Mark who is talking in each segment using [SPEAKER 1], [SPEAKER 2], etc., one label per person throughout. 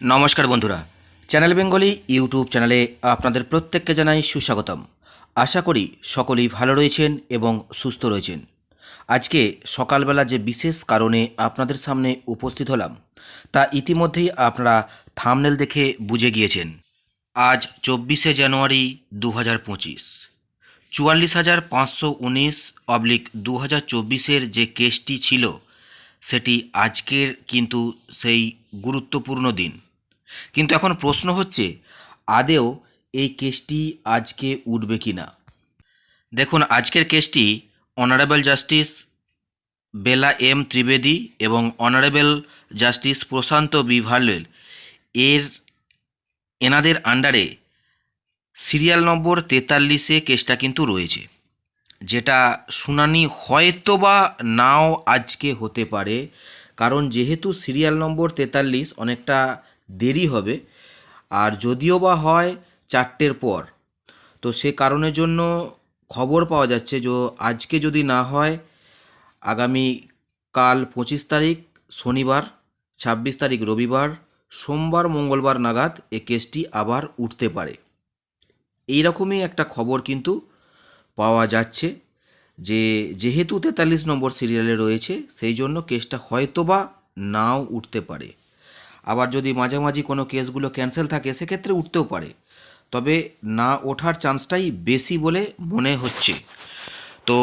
[SPEAKER 1] নমস্কার বন্ধুরা। Channel Bengali YouTube চ্যানেলে আপনাদের প্রত্যেককে জানাই সুস্বাগতম। আশা করি সকলেই ভালো রয়েছেন এবং সুস্থ রয়েছেন। আজকে সকালবেলা যে বিশেষ কারণে আপনাদের সামনে উপস্থিত হলাম, তা ইতিমধ্যেই আপনারা থামনেল দেখে বুঝে গিয়েছেন। আজ চব্বিশে জানুয়ারি দু হাজার পঁচিশ। চুয়াল্লিশ হাজার পাঁচশো উনিশ অবলিক দু হাজার চব্বিশের যে কেসটি ছিল সেটি আজকের কিন্তু সেই গুরুত্বপূর্ণ দিন। কিন্তু এখন প্রশ্ন হচ্ছে, আদেও এই কেসটি আজকে উঠবে কি না দেখুন, আজকের কেসটি honourable justice Bela M Trivedi এবং অনারেবল জাস্টিস প্রশান্ত বিভালের এর, এনাদের আন্ডারে সিরিয়াল নম্বর তেতাল্লিশে কেসটা কিন্তু রয়েছে। যেটা শুনানি হয়তো বা নাও আজকে হতে পারে, কারণ যেহেতু সিরিয়াল নম্বর তেতাল্লিশ অনেকটা দেরি হবে, আর যদিও বা হয় চারটের পর, তো সে কারণের জন্য খবর পাওয়া যাচ্ছে যে আজকে যদি না হয়, আগামী কাল পঁচিশ তারিখ, শনিবার, ছাব্বিশ তারিখ রবিবার, সোমবার, মঙ্গলবার নাগাদ এ কেসটি আবার উঠতে পারে। এইরকমই একটা খবর কিন্তু পাওয়া যাচ্ছে যে যেহেতু তেতাল্লিশ নম্বর সিরিয়ালে রয়েছে, সেই জন্য কেসটা হয়তোবা নাও উঠতে পারে। আবার যদি মাঝামাঝি কোনো কেসগুলো ক্যান্সেল থাকে, সেক্ষেত্রে উঠতেও পারে। তবে না ওঠার চান্সটাই বেশি বলে মনে হচ্ছে। তো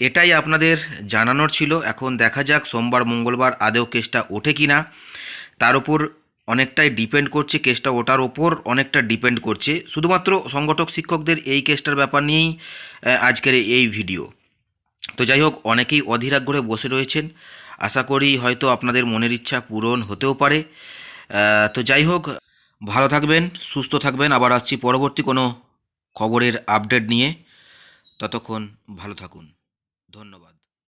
[SPEAKER 1] এটাই আপনাদের জানানোর ছিল। এখন দেখা যাক, সোমবার, মঙ্গলবার আদেও কেসটা ওঠে কি না তার উপর অনেকটাই ডিপেন্ড করছে কেসটা ওটার ওপর, অনেকটা ডিপেন্ড করছে। শুধুমাত্র সংগঠক শিক্ষকদের এই কেসটার ব্যাপার নিয়েই আজকের এই ভিডিও তো যাই হোক, অনেকেই অধীরাগ্রহে বসে রয়েছেন। আশা করি হয়তো আপনাদের মনের ইচ্ছা পূরণ হতেও পারে। তো যাই হোক, ভালো থাকবেন, সুস্থ থাকবেন। আবার আসছি পরবর্তী কোনো খবরের আপডেট নিয়ে। ততক্ষণ ভালো থাকুন। ধন্যবাদ।